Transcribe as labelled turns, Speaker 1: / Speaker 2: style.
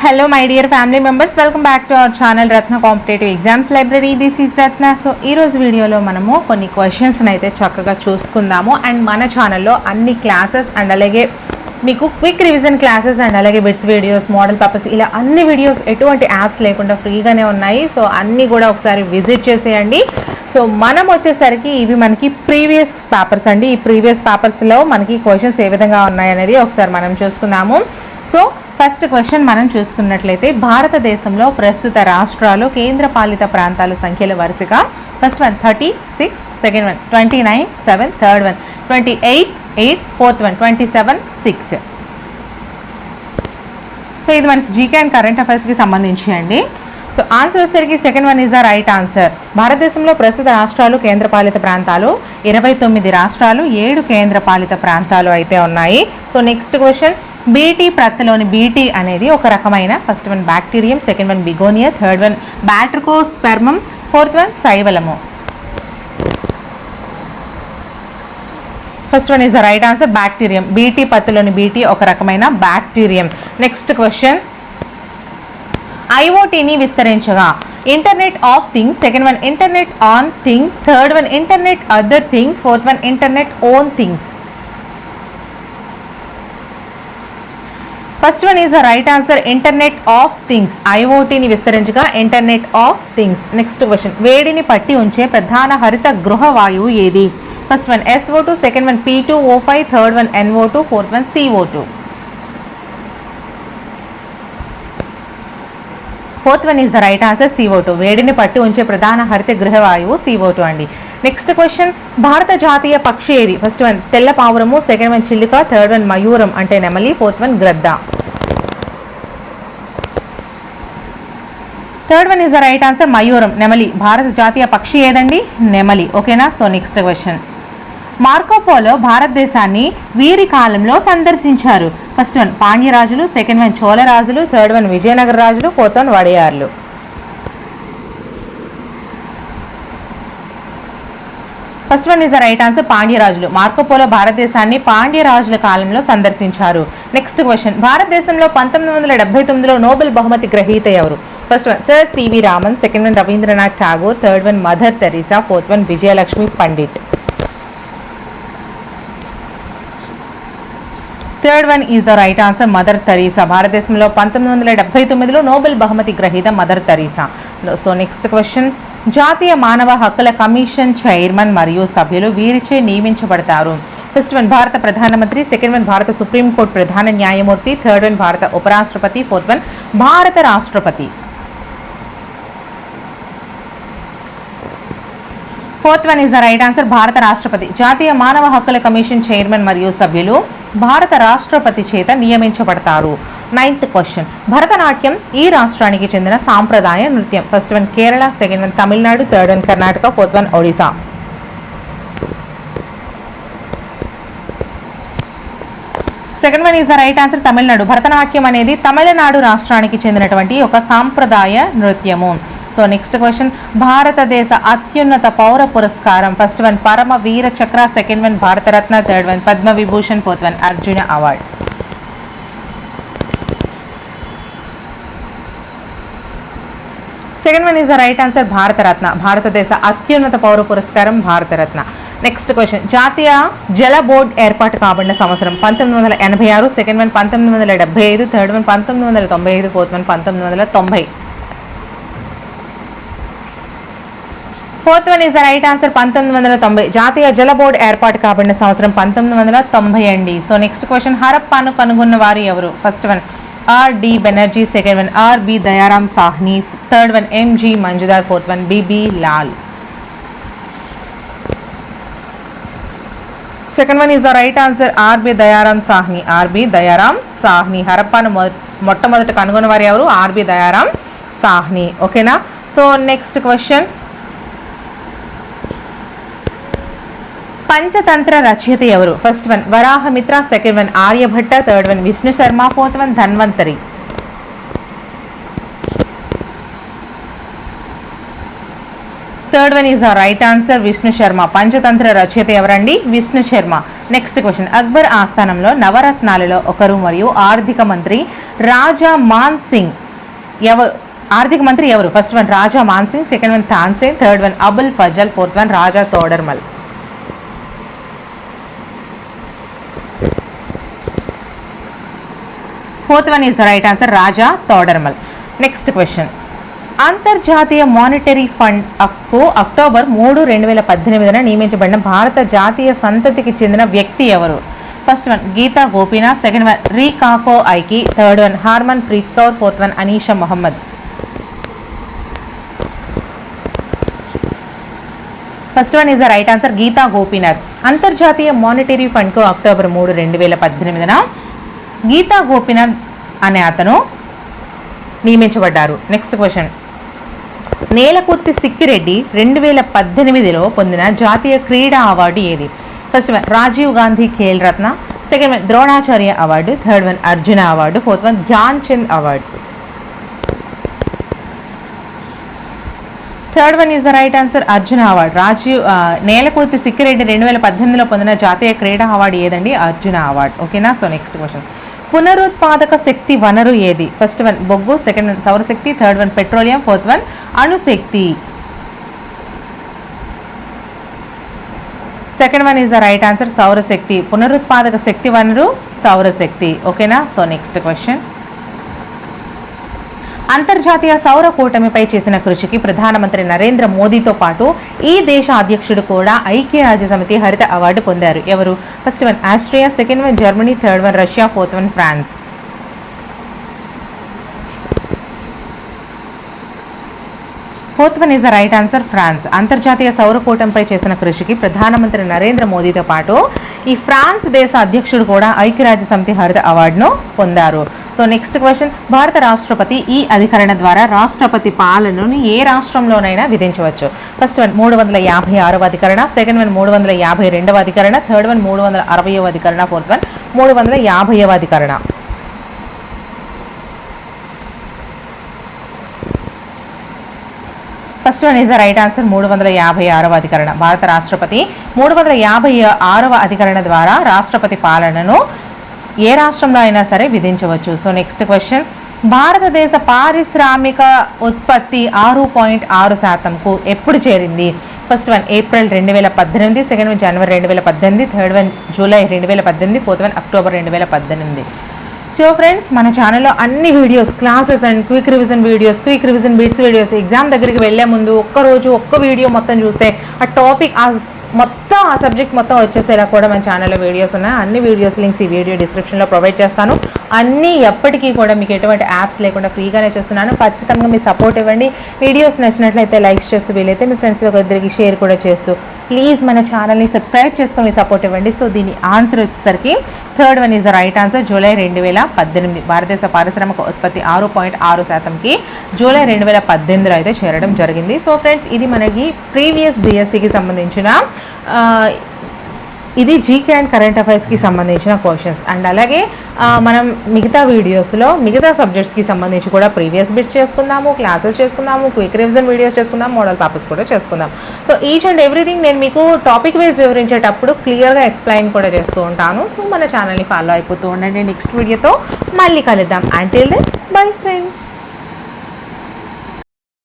Speaker 1: Hello my dear family members welcome back to our channel Ratna competitive exams library this is Ratna so ఈ రోజు వీడియోలో మనము కొన్ని క్వశ్చన్స్ని అయితే చక్కగా చూసుకుందాము. అండ్ మన ఛానల్లో అన్ని క్లాసెస్ అండ్ అలాగే మీకు క్విక్ రివిజన్ క్లాసెస్ అండ్ అలాగే బిట్స్ వీడియోస్ మోడల్ పేపర్స్ ఇలా అన్ని వీడియోస్ ఎటువంటి యాప్స్ లేకుండా ఫ్రీగానే ఉన్నాయి. సో అన్నీ కూడా ఒకసారి విజిట్ చేసేయండి. సో మనం వచ్చేసరికి ఇవి మనకి ప్రీవియస్ పేపర్స్ అండి. ఈ ప్రీవియస్ పేపర్స్లో మనకి క్వశ్చన్స్ ఏ విధంగా ఉన్నాయనేది ఒకసారి మనం చూసుకుందాము. సో ఫస్ట్ క్వశ్చన్ మనం చూసుకున్నట్లయితే భారతదేశంలో ప్రస్తుత రాష్ట్రాలు కేంద్ర పాలిత ప్రాంతాల సంఖ్యల వరుసగా first one thirty six second one twenty nine seven third one twenty eight eight fourth one twenty seven six. So ఇది మనకి జీకే అండ్ కరెంట్ అఫైర్స్కి సంబంధించి అండి. సో ఆన్సర్ వచ్చేసరికి second one is the right answer భారతదేశంలో ప్రస్తుత రాష్ట్రాలు కేంద్రపాలిత ప్రాంతాలు ఇరవై తొమ్మిది రాష్ట్రాలు ఏడు కేంద్రపాలిత ప్రాంతాలు అయితే ఉన్నాయి. సో నెక్స్ట్ క్వశ్చన్ బీటీ ప్రత్తిలోని బీటీ అనేది ఒక రకమైన first one bacterium second one begonia third one batrachospermum fourth one సైవలము first one is the right answer bacterium B పత్తిలోని BT ఒక రకమైన బ్యాక్టీరియం నెక్స్ట్ క్వశ్చన్ ఐఓటీని విస్తరించగా. Internet of things second one internet on things third one internet other things fourth one internet own things first one is the right answer internet of things ఐఓటీని విస్తరించగా internet of things next question వేడిని పట్టి ఉంచే ప్రధాన హరిత గృహ వాయువు ఏది? First one S O two second one P two O five third one N O two fourth one C O two fourth one is the right answer C O two వేడిని పట్టి ఉంచే ప్రధాన హరిత గృహవాయువు సిఓ టూ అండి. Next question భారత జాతీయ పక్షి ఏది? ఫస్ట్ వన్ తెల్ల పావురము సెకండ్ వన్ చిల్లిక థర్డ్ వన్ మయూరం అంటే నెమలి ఫోర్త్ వన్ గ్రద్ద. Third one is the right answer మయూరం నెమలి. భారత జాతీయ పక్షి ఏదండి? నెమలి. ఓకేనా సో నెక్స్ట్ క్వశ్చన్ మార్కోపోలో భారతదేశాన్ని వీరి కాలంలో సందర్శించారు. ఫస్ట్ వన్ పాండ్యరాజులు సెకండ్ వన్ చోళరాజులు థర్డ్ వన్ విజయనగర రాజులు fourth one వడయార్లు. First one is the right answer పాండ్యరాజులు. Marco Polo భారతదేశాన్ని పాండ్యరాజుల కాలంలో సందర్శించారు. Next question. భారతదేశంలో పంతొమ్మిది వందల డెబ్బై తొమ్మిదిలో నోబెల్ బహుమతి గ్రహీత ఎవరు? First one sir C V Raman second one Rabindranath Tagore third one Mother Teresa fourth one Vijayalakshmi Pandit. Third one is the right answer Mother Teresa భారతదేశంలో పంతొమ్మిది వందల డెబ్బై తొమ్మిదిలో నోబెల్ బహుమతి గ్రహీత Mother Teresa so next question జాతీయ మానవ హక్కుల కమిషన్ చైర్మన్ మరియు సభ్యులు వీరిచే నియమించబడతారు. ఫస్ట్ వన్ భారత ప్రధానమంత్రి. సెకండ్ వన్ భారత సుప్రీంకోర్టు ప్రధాన న్యాయమూర్తి. థర్డ్ వన్ భారత ఉపరాష్ట్రపతి. ఫోర్త్ వన్ భారత రాష్ట్రపతి. Fourth one is the right answer. భారత రాష్ట్రపతి. జాతీయ మానవ హక్కుల కమిషన్ చైర్మన్ మరియు సభ్యులు భారత రాష్ట్రపతి చేత నియమించబడతారు. Ninth question. భరతనాట్యం ఈ రాష్ట్రానికి చెందిన సాంప్రదాయ నృత్యం. First one Kerala second one Tamil Nadu third one Karnataka fourth one Odisha. Second one is the right answer Tamil Nadu. Bharatanatyam అనేది తమిళనాడు రాష్ట్రానికి చెందినటువంటి ఒక సాంప్రదాయ నృత్యము. సో నెక్స్ట్ క్వశ్చన్ భారతదేశ అత్యున్నత పౌర పురస్కారం. First one Param Vir Chakra. Second one Bharat Ratna. Third one Padma Vibhushan. Fourth one Arjuna award. Second one is the right answer Bharat Ratna. భారతదేశ అత్యున్నత పౌర పురస్కారం భారతరత్న. నెక్స్ట్ క్వశ్చన్ జాతీయ జల బోర్డ్ ఏర్పాటు కాబడిన సంవత్సరం పంతొమ్మిది వందల ఎనభై ఆరు. సెకండ్ వన్ పంతొమ్మిది వందల డెబ్బై ఐదు. థర్డ్ వన్ పంతొమ్మిది వందల తొంభై ఐదు. ఫోర్త్ వన్ పంతొమ్మిది వందల తొంభై. Fourth one is the right answer పంతొమ్మిది వందల తొంభై. జాతీయ జల బోర్డు ఏర్పాటు కాబడిన సంవత్సరం పంతొమ్మిది వందల తొంభై అండి. సో నెక్స్ట్ క్వశ్చన్ హరప్పాను కనుగొన్న వారు ఎవరు? First one R D Banerjee second one R B Dayaram Sahni third one M G Majumdar fourth one B B Lal. Second one is the right answer R B Dayaram Sahni. R B Dayaram Sahni. హరప్పాను మొట్టమొదట కనుగొన్న వారు ఎవరు? R B Dayaram Sahni. ఓకేనా? So next question Panchatantra రచయిత ఎవరు? First one Varahamitra second one Aryabhatta third one Vishnu Sharma fourth one Dhanvantari. Third one is the right answer Vishnu Sharma. Panchatantra రచయిత ఎవరండి? Vishnu Sharma. Next question Akbar ఆస్థానంలో నవరత్నాలలో ఒకరు మరియు ఆర్థిక మంత్రి రాజా మాన్ సింగ్ ఎవరు ఆర్థిక మంత్రి ఎవరు? First one Raja Man Singh second one Tansen third one Abul Fazal fourth one Raja Todarmal. Fourth one is the right answer Raja Todarmal next question అంతర్జాతీయ మానిటరీ ఫండ్ అక్కు అక్టోబర్ మూడు రెండు వేల పద్దెనిమిదిన నియమించబడిన భారత జాతీయ సంతతికి చెందిన వ్యక్తి ఎవరు? First one Geeta Gopinath second one రీ కాకో ఐకి third one Harmanpreet Kaur fourth one Anisha Mohammed first one is the right answer Geeta Gopinath అంతర్జాతీయ మానిటరీ ఫండ్కు అక్టోబర్ మూడు రెండు వేల పద్దెనిమిదిన గీతా గోపీనాథ్ అనే అతను నియమించబడ్డారు. నెక్స్ట్ క్వశ్చన్ నేలకుర్తి సిక్కిరెడ్డి రెండు వేల పద్దెనిమిదిలో పొందిన జాతీయ క్రీడా అవార్డు ఏది? First one Rajiv Gandhi Khel Ratna. Second one Dronacharya award. Third one Arjuna award. Fourth one Dhyan Chand award. Third one is the right answer Arjun award Rajiv Nelakurthi Sikki Reddy రెండు వేల పద్దెనిమిదిలో పొందిన జాతీయ క్రీడా award ఏదండి? Arjuna award ఓకేనా so next question పునరుత్పాదక శక్తి వనరు ఏది? ఫస్ట్ వన్ బొగ్గు. సెకండ్ వన్ సౌరశక్తి third one petroleum. Fourth one అణుశక్తి second one is the right answer సౌరశక్తి పునరుత్పాదక శక్తి వనరు సౌరశక్తి ఓకేనా సో నెక్స్ట్ క్వశ్చన్ అంతర్జాతీయ సౌర కూటమిపై చేసిన కృషికి ప్రధానమంత్రి నరేంద్ర మోదీతో పాటు ఈ దేశ అధ్యక్షుడు కూడా ఐక్యరాజ్య సమితి హరిత అవార్డు పొందారు. ఎవరు? First one Austria second one Germany third one Russia fourth one France. Fourth one is the right answer France అంతర్జాతీయ సౌర కూటమిపై చేసిన కృషికి ప్రధానమంత్రి నరేంద్ర మోదీతో పాటు ఈ ఫ్రాన్స్ దేశ అధ్యక్షుడు కూడా ఐక్యరాజ్య సమితి హరిత అవార్డును పొందారు. సో నెక్స్ట్ క్వశ్చన్ భారత రాష్ట్రపతి ఈ అధికరణ ద్వారా రాష్ట్రపతి పాలనను ఏ రాష్ట్రంలోనైనా విధించవచ్చు. ఫస్ట్ వన్ మూడు వందల యాభై ఆరవ అధికరణ. సెకండ్ వన్ మూడు వందల యాభై రెండవ అధికరణ. థర్డ్ వన్ మూడు వందల అరవయవ అధికరణ. ఫోర్త్ వన్ మూడు వందల యాభైవ అధికరణ. First one is the right answer మూడు వందల యాభై ఆరవ అధికరణ. భారత రాష్ట్రపతి మూడు వందల యాభై ఆరవ అధికరణ ద్వారా రాష్ట్రపతి పాలనను ఏ రాష్ట్రంలో అయినా సరే విధించవచ్చు. So next question. భారతదేశ పారిశ్రామిక ఉత్పత్తి ఆరు పాయింట్ ఆరు శాతంకు ఎప్పుడు చేరింది? ఫస్ట్ వన్ ఏప్రిల్ రెండు వేల పద్దెనిమిది సెకండ్ వన్ జనవరి రెండు వేల పద్దెనిమిది థర్డ్ వన్ జూలై రెండు వేల పద్దెనిమిది ఫోర్త్ వన్ అక్టోబర్ రెండు వేల పద్దెనిమిది. సో ఫ్రెండ్స్ మన ఛానల్లో అన్ని videos classes and quick revision videos quick revision bits videos exam దగ్గరికి వెళ్ళే ముందు ఒక్క రోజు ఒక్క వీడియో మొత్తం చూస్తే ఆ టాపిక్ ఆ మొత్తం ఆ సబ్జెక్ట్ మొత్తం వచ్చేసేలా కూడా మన ఛానల్లో వీడియోస్ ఉన్నాయి. అన్ని వీడియోస్ లింక్స్ ఈ వీడియో డిస్క్రిప్షన్లో ప్రొవైడ్ చేస్తాను. అన్నీ ఎప్పటికీ కూడా మీకు ఎటువంటి యాప్స్ లేకుండా ఫ్రీగానే చేస్తున్నాను. ఖచ్చితంగా మీ సపోర్ట్ ఇవ్వండి. వీడియోస్ నచ్చినట్లయితే లైక్స్ చేస్తూ వీలైతే మీ ఫ్రెండ్స్లో ఇద్దరికి షేర్ కూడా చేస్తూ ప్లీజ్ మన ఛానల్ని సబ్స్క్రైబ్ చేసుకొని మీ సపోర్ట్ ఇవ్వండి. సో దీని ఆన్సర్ వచ్చేసరికి third one is the right answer July రెండు వేల పద్దెనిమిది భారతదేశ పారిశ్రామిక ఉత్పత్తి ఆరు పాయింట్ ఆరు శాతంకి జూలై రెండు వేల పద్దెనిమిదిలో అయితే చేరడం జరిగింది. సో ఫ్రెండ్స్ ఇది మనకి ప్రీవియస్ డిఎస్సికి సంబంధించిన ఇది జీకే అండ్ కరెంట్ అఫైర్స్కి సంబంధించిన క్వశ్చన్స్ అండ్ అలాగే మనం మిగతా వీడియోస్లో మిగతా సబ్జెక్ట్స్కి సంబంధించి కూడా ప్రీవియస్ బిట్స్ చేసుకుందాము క్లాసెస్ చేసుకుందాము క్విక్ రివిజన్ వీడియోస్ చేసుకుందాం మోడల్ పేపర్స్ కూడా చేసుకుందాం సో ఈచ్ అండ్ ఎవ్రీథింగ్ నేను మీకు టాపిక్ వైజ్ వివరించేటప్పుడు క్లియర్గా ఎక్స్ప్లెయిన్ కూడా చేస్తూ ఉంటాను. సో మన ఛానల్ని ఫాలో అయిపోతూ ఉండండి. నెక్స్ట్ వీడియోతో మళ్ళీ కలుద్దాం. Until then bye friends